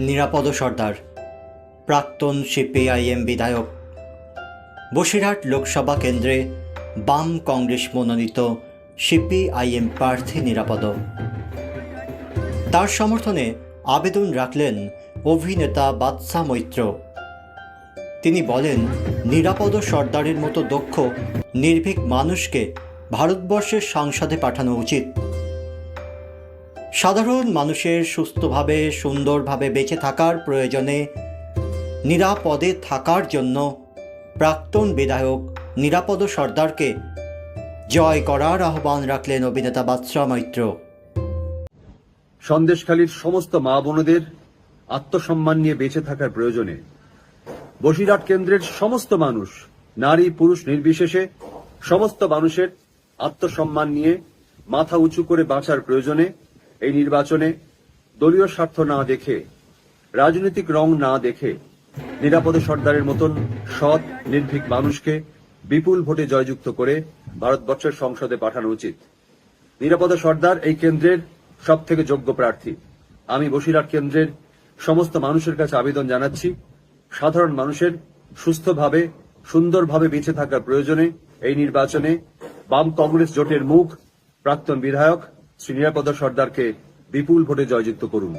নিরাপদ সর্দার। প্রাক্তন সিপিআইএম বিধায়ক। বসিরহাট লোকসভা কেন্দ্রে বাম কংগ্রেস মনোনীত সিপিআইএম প্রার্থী নিরাপদ। তার সমর্থনে আবেদন রাখলেন অভিনেতা বাদশা মৈত্র। তিনি বলেন, নিরাপদ সর্দারের মতো দক্ষ, নির্ভীক মানুষকে ভারতবর্ষের সংসদে পাঠানো উচিত। সাধারণ মানুষের সুস্থভাবে, সুন্দরভাবে বেঁচে থাকার প্রয়োজনে নিরাপদে থাকার জন্য প্রাক্তন বিধায়ক নিরাপদ সর্দারকে জয় করার আহ্বান রাখলেন অভিনেতা বাদশা মৈত্র। সন্দেশখালীর সমস্ত মা বোনদের আত্মসম্মান নিয়ে বেঁচে থাকার প্রয়োজনে বসিরহাট কেন্দ্রের সমস্ত মানুষ, নারী, পুরুষ নির্বিশেষে সমস্ত মানুষের আত্মসম্মান নিয়ে মাথা উঁচু করে বাঁচার প্রয়োজনে এই নির্বাচনে দলীয় স্বার্থ না দেখে, রাজনৈতিক রং না দেখে নিরাপদে সর্দারের মতন সৎ, নির্ভীক মানুষকে বিপুল ভোটে জয়যুক্ত করে ভারতবর্ষের সংসদে পাঠানো উচিত। নিরাপদে সর্দার এই কেন্দ্রের সব থেকে যোগ্য প্রার্থী। আমি বসিরহাট কেন্দ্রের সমস্ত মানুষের কাছে আবেদন জানাচ্ছি, সাধারণ মানুষের সুস্থভাবে, সুন্দরভাবে বেঁচে থাকার প্রয়োজনে এই নির্বাচনে বাম কংগ্রেস জোটের মুখ, প্রাক্তন বিধায়ক শ্রী নিরাপদ সর্দারকে বিপুল ভোটে জয়যুক্ত করুন।